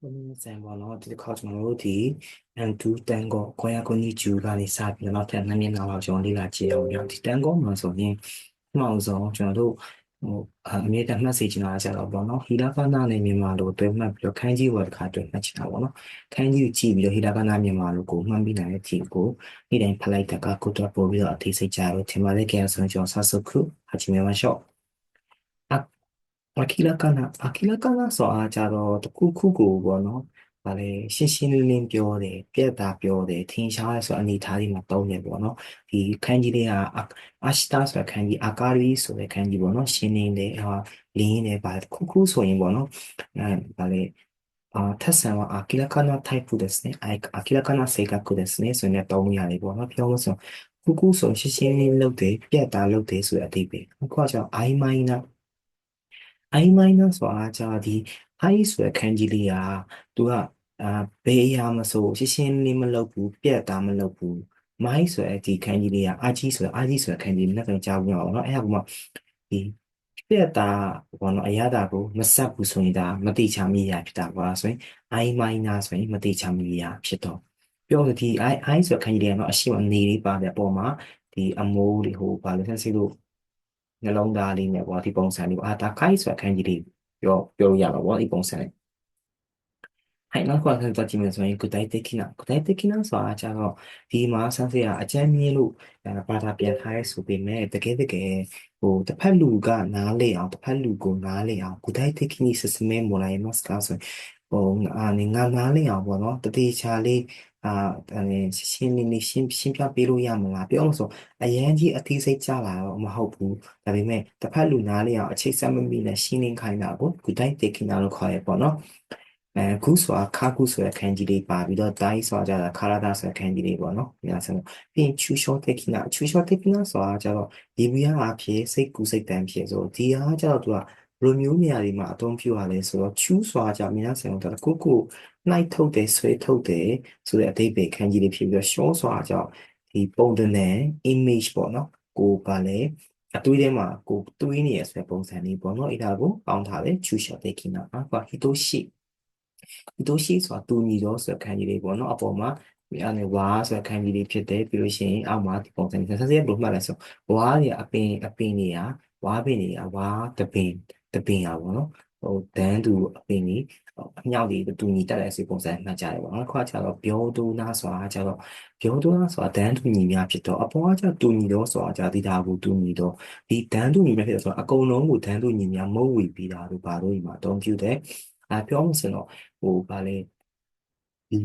ဒီနေ့ဆိုင်ပေါ့နော်ဒီတစ်ခါကျွန်တော်တို့ဒီ M2 တန်ကိုခွဲရကိုနီဂျူကနေစပြီးတော့နောက်ထပ်နှစ်မျက်နှာလောက်ကျွန်တော်လေ့လာကြည့်အောင်ညဒီတန်ကိုမှာဆိုရင်ပထမဆုံးကျွန်တော်တို့ဟိုအမြဲတမ်းမှတ်စေချင်တာကြတော့ပေါ့နော်ဟီလာကနာနဲ့မြန်မာလိုတွဲမှတ်ပြီးတော့ခန်းကြီးဝယ်တစ်ခါတွဲမှတ်ချင်တာပေါ့နော်ခန်းကြီးကိုကြည့်ပြီးတော့ဟီလာကနာမြန်မာလိုကိုမှတ်ပြီးနိုင်တဲ့ဒီကိုနေ့တိုင်းဖလိုက်တကကိုတော့ပို့ပြီးတော့အသေးစိတ်ကြတော့ထင်ပါတယ်ကဲဆိုရင်ကျွန်တော်ဆက်စုခုအချင်းမြန်မာရှော့ အခီလာကနာအခီလာကနာဆိုအားကြတော့တခုခုကိုပေါ့နော်။ဗာလေရှင်းရှင်းလင်းလင်းပြောတယ်ပြက်တာပြောတယ်ထင်ရှားရဆိုအနေထားဒီမှာတုံးတယ်ပေါ့နော်။ဒီခန်းကြီးလေးကအအရှတာဆိုတဲ့ခန်းကြီးအာကာရီဆိုတဲ့ခန်းကြီးပေါ့နော်။ရှင်းနေတယ်ဟာလင်းနေပါတခုခုဆိုရင်ပေါ့နော်။အဲဗာလေあ、タさんは明らかなタイプですね。あ明らかな性格ですね。ဆိုတဲ့တောင်းရတယ်ပေါ့နော်။ပြောလို့ဆိုခုခုဆိုရှင်းရှင်းလင်းလုပ်တယ်ပြက်တာလုပ်တယ်ဆိုတဲ့အဓိပ္ပာယ်။အခုကကျတော့ I minor i minus ဆိုတာကြာဒီ i ဆိုတဲ့ခန်းကြီးလေးကသူကအာဘယ်အရာမဆိုရှင်းရှင်းလေးမလုပ်ဘူးပြက်တာမလုပ်ဘူးမိုင်းဆိုတဲ့ဒီခန်းကြီးလေးကအာကြီးဆိုတဲ့အာကြီးဆိုတဲ့ခန်းကြီးလက်ဆောင်ကြားဘူးတော့เนาะအဲ့ဒါကမှဒီပြက်တာဘောနော်အရာတာကိုမဆက်ဘူးဆိုရင်ဒါမတိချာမိရာဖြစ်တာကွာဆိုရင် i minus ဆိုရင်မတိချာမိရာဖြစ်တော့ပြောလို့ဒီ i i ဆိုတဲ့ခန်းကြီးလေးကတော့အရှိမနေလေးပါဗျပေါ်မှာဒီအမိုးတွေဟိုဘာလို့ဆက်စီလို့ နှလုံးသားလေးနဲ့ပေါ့ဒီပုံစံလေးပေါ့အာဒါခိုင်းဆိုအခန်းကြီးလေးပြောပြောလို့ရမှာပေါ့ဒီပုံစံလေးိုင်နောက်ကွာဆက်သွားကြည့်မယ်ဆိုရင်ကုတိုင်တေခိနာကုတိုင်တေခိနာဆိုတာကျတော့ဒီမှာဆန်းစရာအကြမ်းမြင့်လို့ဘာသာပြန်ထားရဲဆိုပေမဲ့တကယ်တကယ်ဟိုတစ်ဖက်လူကနားလေအောင်တစ်ဖက်လူကိုနားလေအောင်ကုတိုင်တေခိနီစစ်စမဲမိုလိုက်မတ်စကာဆိုဟိုအာနေငါနားလေအောင်ပေါ့နော်တတိချာလေး အာအဲရှင်းနေနေရှင်းရှင်းပြပေးလို့ရမလားပြောလို့ဆိုအရန်ကြီးအသေးစိတ်ကြလာတော့မဟုတ်ဘူးဒါပေမဲ့တစ်ဖက်လူနားလေးအောင်အချိတ်ဆက်မမိနဲ့ရှင်းလင်းခိုင်းတာကိုဂုတိုက်တေခိနာလို့ခေါ်ရပေါ့နော်အဲခုဆိုတာခါခုဆိုတဲ့ခန်းကြီးလေးပါပြီးတော့တိုင်းဆိုတာကြတာခါရတာဆိုတဲ့ခန်းကြီးလေးပေါ့နော်ဒီအစပြီးရင်ချူရှောတေခိနာချူရှောတေခိနာဆိုတာကြတော့ဒီဘီယာအဖြစ်စိတ်ကူစိတ်တန်းဖြစ်ဆိုဒီဟာကြတော့သူက လိုမျိုးနေရာတွေမှာအသုံးပြုရလဲဆိုတော့ choose ဆိုတာကြမြင်ရစံတော့တခုခုနှိုက်ထုတ်တယ်ဆွဲထုတ်တယ်ဆိုတဲ့အဓိပ္ပာယ်ခန်းကြီးလေးဖြစ်ပြီးတော့ show ဆိုတာကြောင့်ဒီပုံတနဲ့ image ပေါ့နော်ကိုကလည်းအတွေးထဲမှာကိုတွေးနေရဆိုတဲ့ပုံစံလေးပေါ့နော်အဲ့ဒါကိုပေါင်းထားတယ် choose shot တဲ့ခိနာအဲ့က hitoshi hitoshi ဆိုတာတူညီတော့ဆိုတဲ့ခန်းကြီးလေးပေါ့နော်အပေါ်မှာဒီအနေဝါဆိုတဲ့ခန်းကြီးလေးဖြစ်တယ်ပြီးလို့ရှိရင်အောက်မှာဒီပုံစံလေးဆက်ဆက်ဘယ်လိုမှတ်လဲဆိုဝါတွေအပင်အပင်တွေကဝါပင်တွေကဝါတပင် တပင်อ่ะပေါ့နော်ဟိုဒန်းတူအပင်ကြီးအမြောက်တွေတူညီတက်တဲ့စီပုံစံမှတ်ကြတယ်ပေါ့နော်ခွာချတော့ပြောဒူနာဆိုတာကျတော့ပြောဒူနာဆိုတာဒန်းတူညီများဖြစ်တော့အပေါ်ကကျတူညီတော့ဆိုတာကျဒီတာကိုတူညီတော့ဒီဒန်းတူညီများဖြစ်တော့ဆိုတော့အကုန်လုံးကိုဒန်းတူညီများမုတ်ဝေပြီးတာတို့ဘာလို့ဒီမှာအသုံးပြုတယ်အဲပြောမှဆိုတော့ဟိုဗာလဲဒီ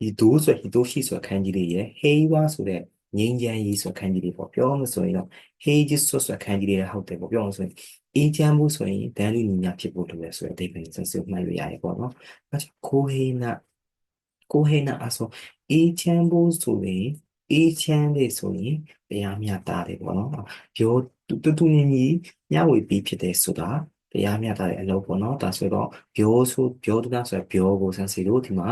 ဒီဒိုးဆိုဟီတိုရှိဆိုခန်းကြီးလေးရယ်ဟေးဝါဆိုတဲ့ ငင်းချမ်းရေးဆိုခန်းကြီးလေးပေါ့ပြောမှဆိုရင်တော့ Hades ဆိုခန်းကြီးလေးလည်းဟုတ်တယ်ပေါ့ပြောမှဆိုရင်အေးချမ်းမှုဆိုရင်ဒန်လူညီညာဖြစ်ဖို့လိုတယ်ဆိုတဲ့အဓိပ္ပာယ်ကိုဆက်စုမှတ်လို့ရတယ်ပေါ့နော်။အဲကြောင့်ကိုဟေနာကိုဟေနာအဆိုအေးချမ်းဖို့ဆိုရင်အေးချမ်းလေးဆိုရင်တရားမျှတာတယ်ပေါ့နော်။ပြောတူတူညီညီမျှဝေပြီးဖြစ်တယ်ဆိုတာတရားမျှတာတဲ့အလုပ်ပေါ့နော်။ဒါဆိုတော့ပြောဆိုပြောတူတာဆိုရပြောကိုဆန်းစီလို့ဒီမှာ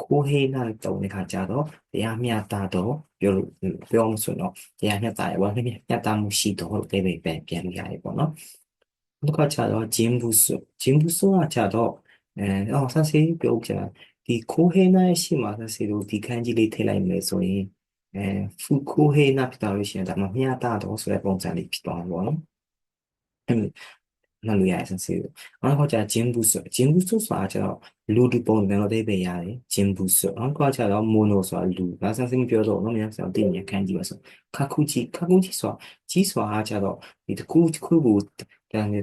ခိုးဟေးနာတုံတဲ့ခါကျတော့တရားမျှတာတော့ပြောလို့ပြောမှဆိုတော့တရားမျှတာရပါမျှတာမှုရှိတော့ဒီပဲပြန်ပြန်ရတယ်ပေါ့နော်နောက်တစ်ခါကျတော့ဂျင်းဘူးဆိုဂျင်းဘူးဆိုတာကျတော့အဲအော်ဆက်စီပြောကြဒီခိုးဟေးနာရဲ့ရှိမှာဆက်စီလို့ဒီခန်းကြီးလေးထည့်လိုက်မယ်ဆိုရင်အဲဖူခိုးဟေးနာဖြစ်သွားလို့ရှိရင်ဒါမှမျှတာတော့ဆိုတဲ့ပုံစံလေးဖြစ်သွားမှာပေါ့နော်အဲ့ မှတ်လို့ရတယ်ဆက်စီလို့နောက်တစ်ခါကျဂျင်းဘူးဆိုဂျင်းဘူးဆိုတာကျတော့လူဒီပုံစံတော့အသေးပဲရတယ်ဂျင်းဘူးဆိုနောက်တစ်ခါကျတော့မိုနိုဆိုတာလူဒါဆက်စီမပြောတော့နော်မြန်ဆန်တင်ရခန်းကြီးပါဆိုခါခုကြီးခါခုကြီးဆိုတာကြီးဆိုတာကျတော့ဒီတကူတခုကိုဒါနဲ့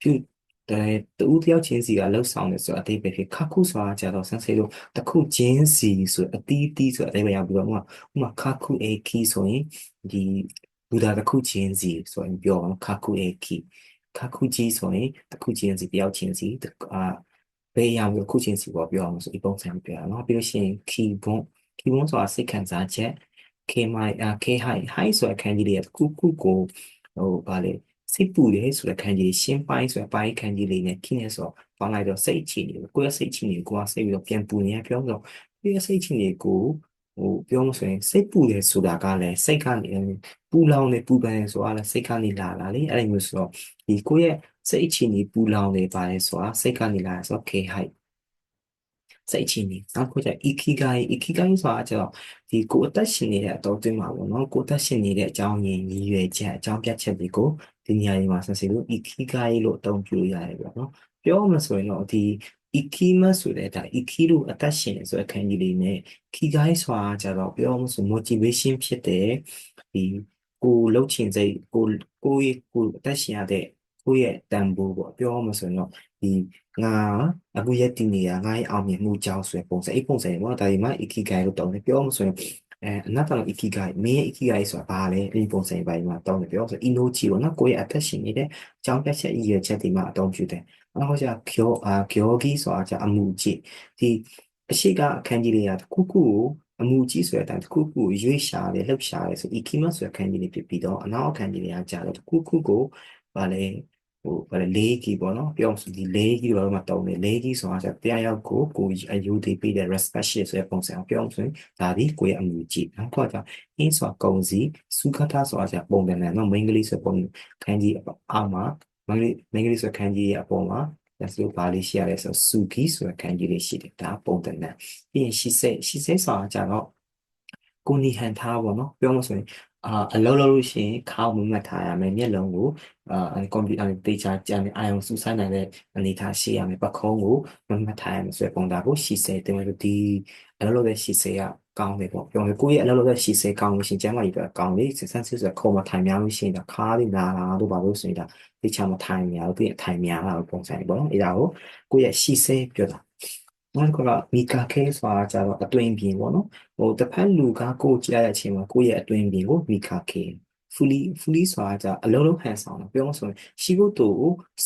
ပြုတဲ့တူတယောက်ချင်းစီကလှုပ်ဆောင်နေဆိုအသေးပဲဖြစ်ခခုဆိုတာကြတော့ဆန်းစေလို့တခုချင်းစီဆိုအတီးတီးဆိုအသေးပဲရောက်ပြီးတော့ဥမာဥမာခခုအေခီဆိုရင်ဒီဘူဒါတခုချင်းစီဆိုရင်ပြောအောင်ခခုအေခီ ခခုကြီးဆိုရင်တခုချင်းစီတယောက်ချင်းစီအာဘေးရောက်ခုချင်းစီပေါ့ပြောအောင်ဆိုဒီပုံစံပြောအောင်နော်ပြီးလို့ရှိရင်ခီဘွန်ခီဘွန်ဆိုတာစိတ်ခံစားချက် K my အာ K high high ဆိုတဲ့ခန်းကြီးလေးကခုခုကိုဟိုဗာလေစိတ်ပူတယ်ဆိုတဲ့ခန်းကြီးရှင်းပိုင်းဆိုတဲ့ပိုင်းခန်းကြီးလေးနဲ့ခင်းနေဆိုပေါင်းလိုက်တော့စိတ်ချနေကိုယ့်ရဲ့စိတ်ချနေကိုကစိတ်ပြီးတော့ပြန်ပူနေရပြောတော့ကိုယ့်ရဲ့စိတ်ချနေကို ဟိုပြောမှဆိုရင်စိတ်ပူတယ်ဆိုတာကလည်းစိတ်ကနေပူလောင်နေပူပန်နေဆိုတာလည်းစိတ်ကနေလာလာလေအဲ့လိုမျိုးဆိုတော့ဒီကိုယ့်ရဲ့စိတ်အခြေအနေပူလောင်နေပါတယ်ဆိုတာစိတ်ကနေလာဆိုတော့ K height စိတ်အခြေအနေနောက်တစ်ခုကျ ikigai ikigai ဆိုတာကျတော့ဒီကိုယ်အသက်ရှင်နေတဲ့အတော်တွင်းမှာပေါ့နော်ကိုယ်အသက်ရှင်နေတဲ့အကြောင်းရင်းရည်ရွယ်ချက်အကြောင်းပြချက်တွေကိုဒီနေရာတွေမှာဆက်စီလို့ ikigai လို့အသုံးပြုလို့ရတယ်ပေါ့နော်ပြောမှဆိုရင်တော့ဒီ ikima ဆိုတဲ့ဒါ iki လို့အသက်ရှင်ဆိုတဲ့ခံကြီးလေးနဲ့ kigai ဆိုတာကျတော့ပြောမှဆို motivation ဖြစ်တဲ့ဒီကိုလှုပ်ချင်စိတ်ကိုကိုရဲ့ကိုအသက်ရှင်ရတဲ့ကိုယ့်ရဲ့တန်ဖိုးပေါ့ပြောမှဆိုရင်တော့ဒီငါအခုရက်တည်နေတာငါရဲ့အောင်မြင်မှုကြောင့်ဆိုရယ်ပုံစံအဲ့ပုံစံပေါ့ဒါဒီမှာ ikigai လို့တောင်းတယ်ပြောမှဆိုရင်အဲအနတ္တの ikigai မင်းရဲ့ ikigai ဆိုတာဘာလဲအဲ့ဒီပုံစံပိုင်းမှာတောင်းတယ်ပြောဆို inochi ပေါ့နော်ကိုယ့်ရဲ့အသက်ရှင်နေတဲ့အကြောင်းပြချက်ရည်ရွယ်ချက်တွေမှာအသုံးပြုတယ် နောက်ကျကျောအာကျောဂီဆိုတာကျအမှုကြည့်ဒီအရှိကအခန်းကြီးတွေကတစ်ခုခုကိုအမှုကြီးဆိုတဲ့အတိုင်းတစ်ခုခုရွေးရှာတယ်လှုပ်ရှာတယ်ဆို ikima ဆိုတဲ့အခန်းကြီးလေးဖြစ်ပြီးတော့အနောက်အခန်းကြီးတွေကကြာတယ်တစ်ခုခုကိုဗာလဲဟိုဗာလဲလေးကြီးပေါ့နော်ပြောဆိုဒီလေးကြီးဘာလို့မှတုံးနေလေးကြီးဆိုတာကျတရားရောက်ကိုကိုအယူတည်ပြီးတဲ့ respect ဆိုတဲ့ပုံစံအောင်ပြောဆိုရင်ဒါဒီကိုရဲ့အမှုကြီးနောက်ခေါ်ကြအင်းဆိုတာကုံစီစုခတာဆိုတာကျပုံတယ်နဲ့နော်မိန်းကလေးဆိုပုံခန်းကြီးအောက်မှာ မိန်းကလေးမိန်းကလေးဆိုခန်းကြီးရဲ့အပေါ်မှာဒါဆိုဘာလေးရှိရလဲဆိုစုခီဆိုတဲ့ခန်းကြီးလေးရှိတယ်ဒါပုံတယ်နဲ့ပြီးရင်ရှိစေရှိစေဆိုတာကျတော့ကိုနီဟန်ထားပေါ့နော်ပြောမှဆိုရင်အာအလုံးလုံးလို့ရှိရင်ခါအောင်မမှတ်ထားရမယ်မျက်လုံးကိုအာကွန်ပျူတာနဲ့တေချာကြံနေအာရုံစူးစိုက်နိုင်တဲ့အနေထားရှိရမယ်ပခုံးကိုမမှတ်ထားရမယ်ဆိုတဲ့ပုံသားကိုရှိစေတင်လို့ဒီအလုံးလုံးတဲ့ရှိစေက ကောင်းတယ်ပေါ့ပြောရင်ကိုယ့်ရဲ့အလုံးလုံးတဲ့ရှိစေကောင်းလို့ရှိရင်ကျမ်းမာရေးပဲကောင်းလေစစန်းစစ်ဆိုခုံမထိုင်များလို့ရှိရင်ဒါခါးလေးနာလာတို့ပါလို့ဆိုရင်ဒါတေချာမထိုင်များလို့ပြီးထိုင်များလာလို့ပုံစံပေါ့နော်အဲဒါကိုကိုယ့်ရဲ့ရှိစေပြောတာနောက်ကမီကာခဲဆိုတာကျတော့အတွင်းပြင်ပေါ့နော်ဟိုတစ်ဖက်လူကကိုကြည့်ရတဲ့အချိန်မှာကိုယ့်ရဲ့အတွင်းပြင်ကိုမီကာခဲ fully fully ဆိုတာကြအလုံးလုံးဟန်ဆောင်တာပြောဆိုရင်ရှိဖို့တူ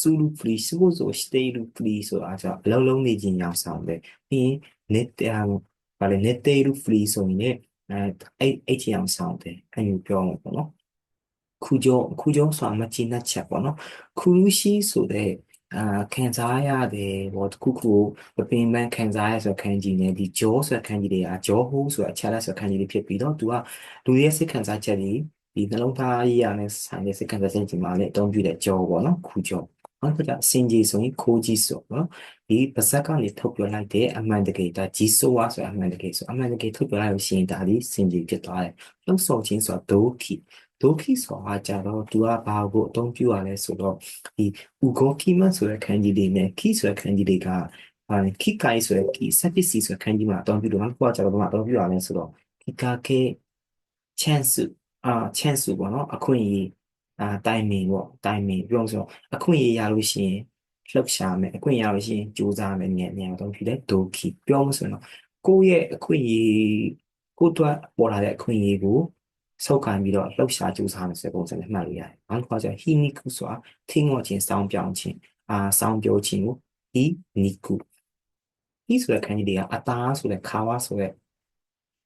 စူလူ free ရှိဖို့ဆို stay လူ free ဆိုတာကြအလုံးလုံးနေခြင်းရောက်ဆောင်တယ်ပြီးရင် net တရား ဘာလဲ net လူ free ဆိုရင်အဲအဲ့အဲ့ချင်အောင်ဆောင်တယ်အဲ့လိုပြောမှာပေါ့နော်ခူကျော်ခူကျော်ဆိုတာမချိနှက်ချက်ပေါ့နော်ခူလူရှိဆိုတဲ့အာခံစားရတယ်ပေါ့တခုခုပပင်ပန်းခံစားရဆိုခံကြည့်နေဒီကြောဆိုခံကြည့်တွေကကြောဟိုးဆိုအချားလက်ဆိုခံကြည့်တွေဖြစ်ပြီးတော့သူကလူရဲ့စိတ်ခံစားချက်တွေဒီနှလုံးသားရေးရနဲ့ဆိုင်တဲ့စိတ်ခံစားချက်တွေမှာလည်းအသုံးပြုတဲ့ကြောပေါ့နော်ခူကြော နောက်တစ်ခါစင်ကြီးဆိုရင်ခိုးကြီးဆိုနော်ဒီပါဇက်ကနေထုတ်ပြလိုက်တဲ့အမှန်တကယ်ဒါကြီးဆိုးဝါဆိုအမှန်တကယ်ဆိုအမှန်တကယ်ထုတ်ပြလိုက်လို့ရှိရင်ဒါဒီစင်ကြီးဖြစ်သွားတယ်လှုပ်ဆော်ခြင်းဆိုတော့ဒိုခီဒိုခိဆိုတာကြတော့သူကဘာကိုအသုံးပြုရလဲဆိုတော့ဒီဥဂောခိမဆိုတဲ့ခန်းကြီးလေးနဲ့ခိဆိုတဲ့ခန်းကြီးလေးကဟာခိကိုင်ဆိုတဲ့ခိစပစ္စည်းဆိုတဲ့ခန်းကြီးမှာအသုံးပြုလို့ငါကကြတော့ဘာအသုံးပြုရလဲဆိုတော့ခိကာကေ chance အာ chance ပေါ့နော်အခွင့်အရေး အာတိုင်မင်ပေါ့တိုင်မင်ပြောဆိုအခွင့်အရေးရလို့ရှိရင်လှုပ်ရှားမယ်အခွင့်ရလို့ရှိရင်ကြိုးစားမယ်ဉာဏ်ဉာဏ်တော့ဖြစ်တဲ့ဒိုခိပြောမဆိုရင်တော့ကိုယ့်ရဲ့အခွင့်အရေးကိုယ့်အတွက်ပေါ်လာတဲ့အခွင့်အရေးကိုဆုပ်ကန်ပြီးတော့လှုပ်ရှားကြိုးစားမယ်ဆိုတဲ့ပုံစံနဲ့မှတ်လို့ရတယ်။နောက်တစ်ခါကျဟီနီကုဆိုတာထင်းငေါ်ခြင်းစောင်းပြောင်းခြင်းအာစောင်းပြောခြင်းကိုဟီနီကုဟီဆိုတဲ့ခန်းကြီးတွေကအသားဆိုတဲ့ခါဝါဆိုတဲ့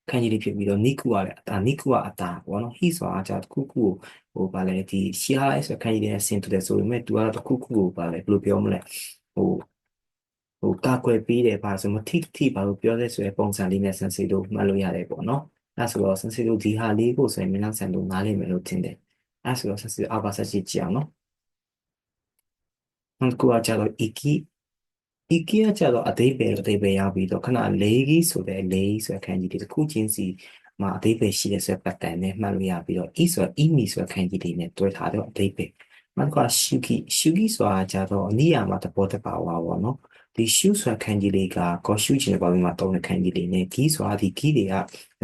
ခန်းကြီးတွေဖြစ်ပြီးတော့နိကုကလည်းအသားနိကုကအသားပေါ့နော်ဟီဆိုတာじゃတခုခုကို ဟိုဗာလဲဒီရှီဟာဆိုတဲ့ခန်းကြီးတွေနဲ့ဆင်တူတယ်ဆိုပေမဲ့သူကတော့တခုခုကိုဗာလဲဘယ်လိုပြောမလဲဟိုဟိုကာကွယ်ပေးတယ်ပါဆိုမထိထိပါလို့ပြောတဲ့ဆိုတဲ့ပုံစံလေးနဲ့ဆန်စီတို့မှတ်လို့ရတယ်ပေါ့နော်အဲဆိုတော့ဆန်စီတို့ဒီဟာလေးကိုဆိုရင်မင်းဆန်တို့နားလိမ့်မယ်လို့ထင်တယ်အဲဆိုတော့ဆန်စီအောက်ပါဆက်ကြည့်ကြအောင်နော်နောက်တစ်ခုကကြတော့ iki iki ကကြတော့အသေးပဲအသေးပဲရောက်ပြီးတော့ခဏလေးကြီးဆိုတဲ့လေးဆိုတဲ့ခန်းကြီးတစ်ခုချင်းစီ မှာအသေးပဲရှိတဲ့ဆိုတဲ့ pattern နဲ့မှတ်လို့ရပြီးတော့ i ဆိုတော့ imi ဆိုတဲ့ခန်းကြီးတွေနဲ့တွဲထားတော့အသေးပဲနောက်တစ်ခုက shugi shugi ဆိုတာကြတော့အနိယာမှာသဘောတဘာဝပေါ့နော်ဒီ shoe ဆိုတဲ့ခန်းကြီးလေးက go shoe ချင်တဲ့ဘာလို့မှတုံးတဲ့ခန်းကြီးလေးနဲ့ key ဆိုတာဒီ key တွေကဒါ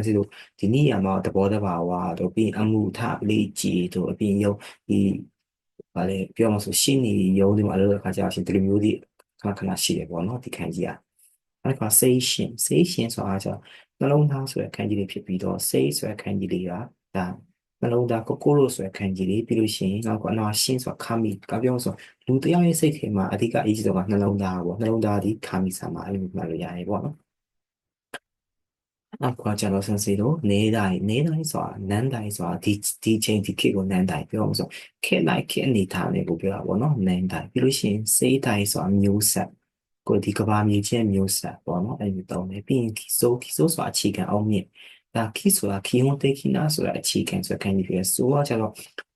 ဆိုလို့ဒီနိယာမှာသဘောတဘာဝတို့ပြီးအမှုထလေးကြည်တို့အပြင်ယုံဒီဗာလေပြောမှဆိုရှင်းနေယုံဒီမှာလည်းခါကြရှင်ဒီလိုမျိုးဒီခဏခဏရှိတယ်ပေါ့နော်ဒီခန်းကြီးကအဲ့ဒါစိတ်ရှင်စိတ်ရှင်ဆိုတာကျ နှလုံးသားဆိုတဲ့ခန်းကြီးလေးဖြစ်ပြီးတော့စိတ်ဆိုတဲ့ခန်းကြီးလေးကဒါနှလုံးသားကိုကိုလိုဆိုတဲ့ခန်းကြီးလေးပြီးလို့ရှိရင်နောက်ကအနာရှင်းဆိုတာခါမီကပြောဆိုလူတယောက်ရဲ့စိတ်ထဲမှာအဓိကအရေးကြီးဆုံးကနှလုံးသားပေါ့နှလုံးသားဒီခါမီဆာမှာအဲ့လိုမှတ်လို့ရတယ်ပေါ့နော်အခုကျတော့ဆန်စီတို့နေတိုင်းနေတိုင်းဆိုတာနန်းတိုင်းဆိုတာဒီဒီချိန်ဒီခေတ်ကိုနန်းတိုင်းပြောအောင်ဆိုခေတ်လိုက်ခေတ်အနေထားနဲ့ကိုပြောတာပေါ့နော်နန်းတိုင်းပြီးလို့ရှိရင်စေးတိုင်းဆိုတာမျိုးဆက် ကိုဒီကဘာမြေချင်းမျိုးဆက်ပေါ့နော်အဲ့ဒီတောင်းတယ်ပြီးရင်ဒီဆိုဒီဆိုဆိုတာအခြေခံအောင်မြင့်ဒါခီဆိုတာခီဟွန်တေခီနာဆိုတာအခြေခံဆိုတဲ့ခန်းကြီးဖြစ်တယ်ဆိုတော့ကျတော့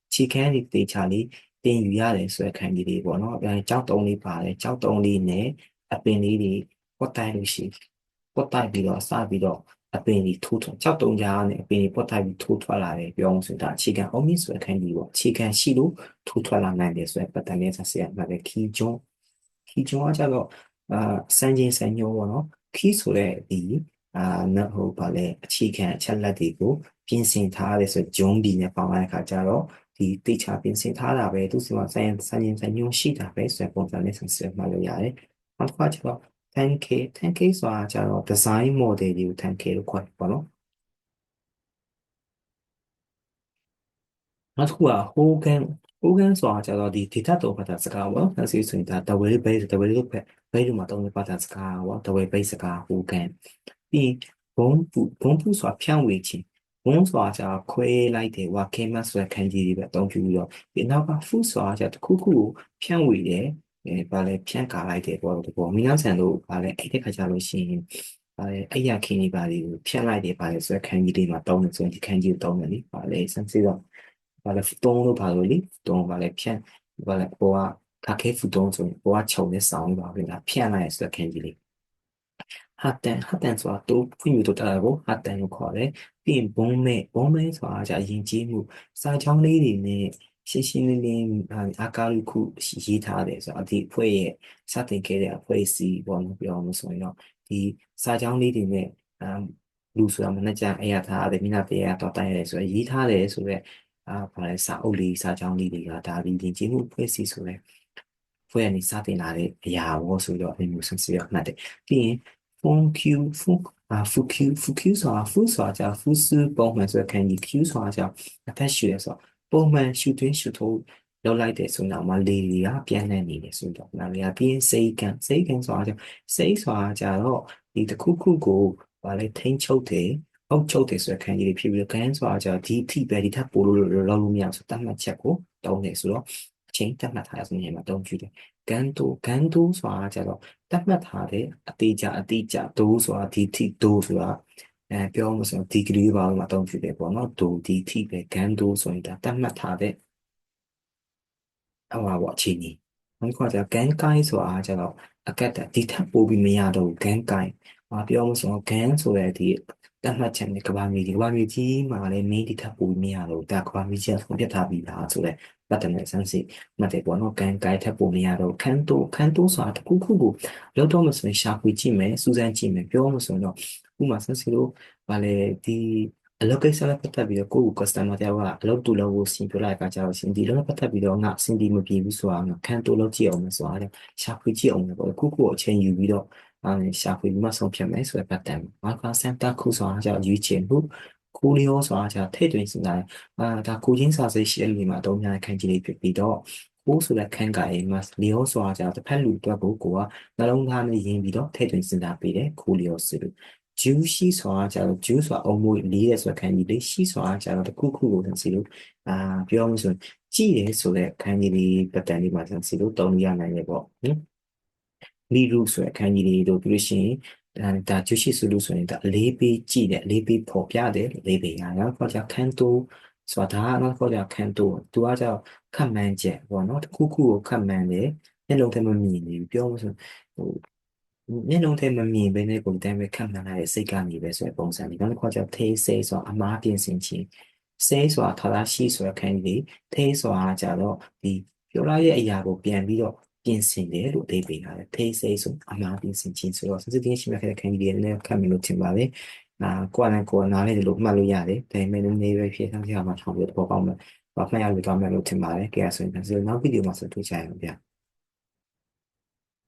အခြေခံဒီတေချာလေးတင်ယူရတယ်ဆိုတဲ့ခန်းကြီးလေးပေါ့နော်အဲကြောက်တုံးလေးပါတယ်ကြောက်တုံးလေးနဲ့အပင်လေးတွေပွတ်တိုက်လို့ရှိပွတ်တိုက်ပြီးတော့စပြီးတော့အပင်ကြီးထိုးထွက်ကြောက်တုံးကြားနဲ့အပင်ကြီးပွတ်တိုက်ပြီးထိုးထွက်လာတယ်ပြောအောင်ဆိုတာအခြေခံအောင်မြင့်ဆိုတဲ့ခန်းကြီးပေါ့အခြေခံရှိလို့ထိုးထွက်လာနိုင်တယ်ဆိုတဲ့ပတ်သက်လေးဆက်ဆက်ရမှာပဲခီဂျွန်ခီဂျွန်ကကျတော့ အာစံချင်းစံညိုးပေါ့နော်ခီဆိုတဲ့ဒီအာနော်ဟိုဗာလဲအခြေခံအချက်လက်တွေကိုပြင်ဆင်ထားရတယ်ဆိုဂျုံဘီနဲ့ပေါင်းလိုက်တဲ့အခါကျတော့ဒီတေချာပြင်ဆင်ထားတာပဲသူစီမှာဆိုင်စံချင်းစံညိုးရှိတာပဲဆိုတဲ့ပုံစံနဲ့ဆက်ဆက်မှလို့ရတယ်နောက်တစ်ခါကျတော့ 10k 10k ဆိုတာကျတော့ design model တွေကို 10k လို့ခေါ်တယ်ပေါ့နော်နောက်တစ်ခုက Hogan Hogan ဆိုတာကျတော့ဒီ data တော့ဘာသာစကားပေါ့နော်ဆိုရင်ဒါ double base double လို့ပဲ base မှာတုံးတဲ့ဘာသာစကားပေါ့ double base စကား Hogan ပြီးဘုံပူဘုံပူဆိုတာဖြန့်ဝေခြင်းဘုံဆိုတာကျတော့ခွဲလိုက်တယ်ဝါခဲမဆိုတဲ့ခန်းကြီးတွေပဲအသုံးပြုပြီးတော့ဒီနောက်က food ဆိုတာကျတစ်ခုခုကိုဖြန့်ဝေတယ်အဲဘာလဲဖြန့်ကာလိုက်တယ်ပေါ့ဒီပေါ်မိနာဆန်တို့ဘာလဲအဲ့ဒီခါကျလို့ရှိရင်ဘာလဲအဲ့ရခင်းကြီးပါလေးကိုဖြန့်လိုက်တယ်ဘာလဲဆိုတဲ့ခန်းကြီးတွေမှာတုံးတယ်ဆိုရင်ဒီခန်းကြီးကိုတုံးတယ်လေဘာလဲစမ်းစစ်တော့ ဘာလဲတုံးလို့ဘာလို့လေတုံးဘာလဲဖြန့်ဘာလဲပေါ်ကခါခဲဖူတုံးဆိုရင်ပေါ်ကခြုံနဲ့ဆောင်းပါပဲလားဖြန့်လိုက်ရဆိုတဲ့ခန်းကြီးလေးဟာတန်ဟာတန်ဆိုတာတိုးဖွင့်ယူတော့တာကိုဟာတန်လို့ခေါ်တယ်ပြီးရင်ဘုံမဲဘုံမဲဆိုတာじゃအရင်ကြီးမှုစာချောင်းလေးတွေနဲ့ရှင်းရှင်းလင်းလင်းအာကာရုခုရေးထားတယ်ဆိုတော့ဒီအဖွဲ့ရဲ့စတင်ခဲ့တဲ့အဖွဲ့အစည်းပေါ့နော်ပြောလို့ဆိုရင်တော့ဒီစာချောင်းလေးတွေနဲ့အမ်လူဆိုတာမနှက်ကြအဲ့ရထားတယ်မိနာတရားတော့တိုင်ရတယ်ဆိုတော့ရေးထားတယ်ဆိုတော့ အာဘာလဲစာအုပ်လေးစာချောင်းလေးတွေကဒါဒီရင်ကြီးမှုအဖွဲ့အစည်းဆိုတဲ့ဖွဲ့ကနေစတင်လာတဲ့အရာဘောဆိုတော့အမျိုးဆန်းစီရမှတ်တယ်ပြီးရင် phone queue phone အာ full queue full queue ဆိုတာ full ဆိုတာကြာ full ပုံမှန်ဆိုတဲ့ခံကြီး queue ဆိုတာကြာအသက်ရှူရဆိုပုံမှန်ရှူသွင်းရှူထိုးလောက်လိုက်တယ်ဆိုတော့မှလေတွေကပြန်နေနေတယ်ဆိုတော့နားလေကပြီးရင်စိတ်ကန်စိတ်ကန်ဆိုတာကြာစိတ်ဆိုတာကြာတော့ဒီတစ်ခုခုကိုဗာလဲထိန်းချုပ်တယ် အုပ်ချုပ်တယ်ဆိုတဲ့ခံကြီးတွေဖြစ်ပြီးတော့ကန်ဆိုတာကြာဒီအထိပဲဒီထပ်ပို့လို့လောက်လို့မရဆိုတတ်မှတ်ချက်ကိုတုံးတယ်ဆိုတော့အချိန်တတ်မှတ်ထားရဆိုရင်မှာတုံးကြည့်တယ်ကန်တိုကန်တိုဆိုတာကြာတော့တတ်မှတ်ထားတဲ့အတိအကျအတိအကျဒိုးဆိုတာဒီထိဒိုးဆိုတာအဲပြောမှဆိုဒီဂရီပါလို့အသုံးပြုတယ်ပေါ့နော်ဒိုဒီထိပဲကန်ဒိုးဆိုရင်ဒါတတ်မှတ်ထားတဲ့အဟောပေါ့အခြေအနေနောက်တစ်ခါကျကန်ကိုင်းဆိုတာကျတော့အကတ်ဒီထပ်ပို့ပြီးမရတော့ကန်ကိုင်းမပြောမှဆိုကန်ဆိုတဲ့ဒီ တတ်မှတ်ချက်နဲ့ကဘာမီဒီကဘာမီကြီးမှာလည်း main ဒီထပ်ပို့ပြီးမရတော့ဒါကဘာမီကြီးဆုံးပြတ်ထားပြီးသားဆိုတဲ့ပတ်တယ်ဆန်းစစ်မှတ်တယ်ပေါ့နော်ကန်ကိုင်းထပ်ပို့မရတော့ခန်းတိုးခန်းတိုးဆိုတာတခုခုကိုလောက်တော့မှဆိုရင်ရှာဖွေကြည့်မယ်စူးစမ်းကြည့်မယ်ပြောမှဆိုရင်တော့ဥမာဆန်းစစ်လို့ဗာလေဒီအလုပ်ကိစ္စနဲ့ပတ်သက်ပြီးတော့ကိုယ့်ကို customer တယောက်ကအလုပ်တူလုပ်ဖို့စီပြောလိုက်ကြတော့ရှင်ဒီလုပ်နဲ့ပတ်သက်ပြီးတော့ငါအဆင်ပြေမပြေဘူးဆိုတာငါခန်းတိုးလုပ်ကြည့်အောင်မယ်ဆိုတာလေရှာဖွေကြည့်အောင်မယ်ပေါ့ခုခုအချိန်ယူပြီးတော့ အဲရှာဖွေပြီးမှဆုံးဖြတ်မယ်ဆိုတဲ့ပတ်သက်မှာကစမ်တာခုဆိုတာကြောင့်ရွေးချယ်မှုကိုလျောဆိုတာကြာထိတ်တွင်စဉ်းစားတယ်အာဒါကိုချင်းစာစိတ်ရှိတဲ့လူမှာအသုံးများခံကြည့်လေးဖြစ်ပြီးတော့ကိုဆိုတဲ့ခန်းကအိမ်မှာလျောဆိုတာကြာတစ်ဖက်လူတွက်ကိုကိုကနှလုံးသားနဲ့ယင်ပြီးတော့ထိတ်တွင်စဉ်းစားပေးတယ်ကိုလျောဆိုလို့ဂျူးရှိဆိုတာကြာတော့ဂျူးဆိုတာအုံမွေးလေးတဲ့ဆိုတဲ့ခန်းကြီးလေးရှိဆိုတာကြာတော့တခုခုကိုသင်စီလို့အာပြောမှဆိုကြည့်တယ်ဆိုတဲ့ခန်းကြီးလေးပတ်တန်လေးမှာသင်စီလို့တုံးရနိုင်တယ်ပေါ့နော် လီရုဆိုတဲ့ခန်းကြီးလေးတို့ပြီးလို့ရှိရင်ဒါကျူရှိစုလို့ဆိုရင်ဒါအလေးပေးကြည့်တယ်အလေးပေးဖော်ပြတယ်လေးပေးရအောင်ခေါ်ကြခန်းတိုးဆိုတာဒါကတော့ခေါ်ကြခန်းတိုးသူကကြောက်ခတ်မှန်းချက်ပေါ့နော်တစ်ခုခုကိုခတ်မှန်းတယ်မျက်လုံးထဲမမြင်ဘူးပြောလို့ဆိုဟိုမျက်လုံးထဲမမြင်ဘဲနဲ့ပုံတမ်းပဲခတ်မှန်းလိုက်တဲ့စိတ်ကနေပဲဆိုတဲ့ပုံစံလေးနောက်တစ်ခါကျသေးစေးဆိုတာအမားပြင်ဆင်ခြင်းစေးဆိုတာထာသာရှိဆိုတဲ့ခန်းကြီးသေးဆိုတာကြတော့ဒီပြောလိုက်ရဲ့အရာကိုပြန်ပြီးတော့ ပြင်ဆင်တယ်လို့အဓိပ္ပာယ်ရတယ်ဖေးစိဆိုအမှားပြင်ဆင်ခြင်းဆိုတော့စစတင်ရှိမှခဲ့တဲ့ခံကြီးတွေလည်းခတ်မယ်လို့ထင်ပါတယ်အာကိုယ်နဲ့ကိုယ်နားလေးလို့မှတ်လို့ရတယ်ဒါပေမဲ့လည်းနေပဲဖြစ်ဆောင်ကြမှာထောင်ပြီးတော့ပေါက်မယ်ဘာမှရလို့ကောင်းမယ်လို့ထင်ပါတယ်ကြည့်ရဆိုရင်နောက်ဗီဒီယိုမှာဆက်တွေ့ကြရအောင်ဗျာ